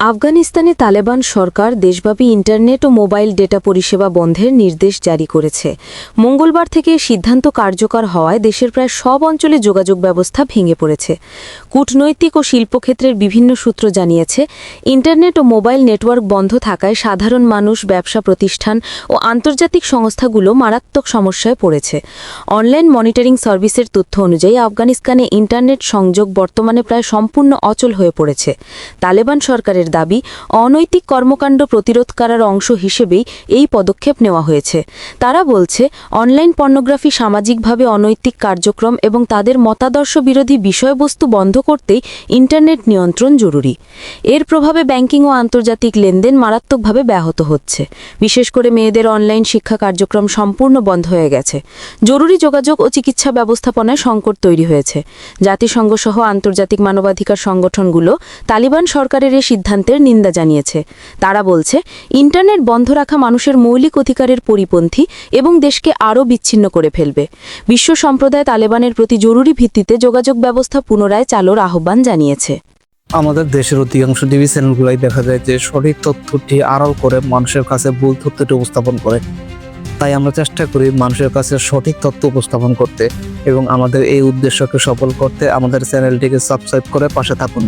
আফগানিস্তানে তালেবান সরকার দেশব্যাপী ইন্টারনেট ও mobile data পরিষেবা বন্ধের নির্দেশ জারি করেছে। মঙ্গলবার থেকে সিদ্ধান্ত কার্যকর হওয়ায় দেশের প্রায় সব অঞ্চলে যোগাযোগ ব্যবস্থা ভেঙে পড়েছে। কূটনৈতিক ও শিল্পক্ষেত্রের বিভিন্ন সূত্র জানিয়েছে, ইন্টারনেট ও মোবাইল নেটওয়ার্ক বন্ধ থাকায় সাধারণ মানুষ, ব্যবসা প্রতিষ্ঠান ও আন্তর্জাতিক সংস্থাগুলো মারাত্মক সমস্যায় পড়েছে। অনলাইন মনিটরিং সার্ভিসের তথ্য অনুযায়ী আফগানিস্তানে ইন্টারনেট সংযোগ বর্তমানে প্রায় সম্পূর্ণ অচল হয়ে পড়েছে। তালেবান সরকারের দাবি, অনৈতিক কর্মকাণ্ড প্রতিরোধ করার অংশ হিসেবেই এই পদক্ষেপ নেওয়া হয়েছে। তারা বলছে, অনলাইন পর্নোগ্রাফি সামাজিকভাবে অনৈতিক কার্যক্রম এবং তাদের মতাদর্শ বিরোধী বিষয়বস্তু বন্ধ করতেই ইন্টারনেট নিয়ন্ত্রণ জরুরি। এর প্রভাবে ব্যাংকিং ও আন্তর্জাতিক লেনদেন মারাত্মকভাবে ব্যাহত হচ্ছে। বিশেষ করে মেয়েদের অনলাইন শিক্ষা কার্যক্রম সম্পূর্ণ বন্ধ হয়ে গেছে। জরুরি যোগাযোগ ও চিকিৎসা ব্যবস্থাপনায় সংকট তৈরি হয়েছে। জাতিসংঘ সহ আন্তর্জাতিক মানবাধিকার সংগঠনগুলো তালিবান সরকারের এ সিদ্ধান্তের নিন্দা জানিয়েছে। তারা বলছে, ইন্টারনেট বন্ধ রাখা মানুষের মৌলিক অধিকারের পরিপন্থী এবং দেশকে আরও বিচ্ছিন্ন করে ফেলবে। বিশ্ব সম্প্রদায় তালেবানের প্রতি জরুরি ভিত্তিতে যোগাযোগ ব্যবস্থা পুনরায় চালুর আহ্বান জানিয়েছে। আমাদের দেশের অধিকাংশ টিভি চ্যানেলগুলোই দেখা যায় যে সঠিক তথ্যটি আড়াল করে মানুষের কাছে ভুল তথ্যটি উপস্থাপন করে। তাই আমরা চেষ্টা করি মানুষের কাছে সঠিক তথ্য উপস্থাপন করতে এবং আমাদের এই উদ্দেশ্যকে সফল করতে আমাদের চ্যানেলটিকে সাবস্ক্রাইব করে পাশে থাকুন।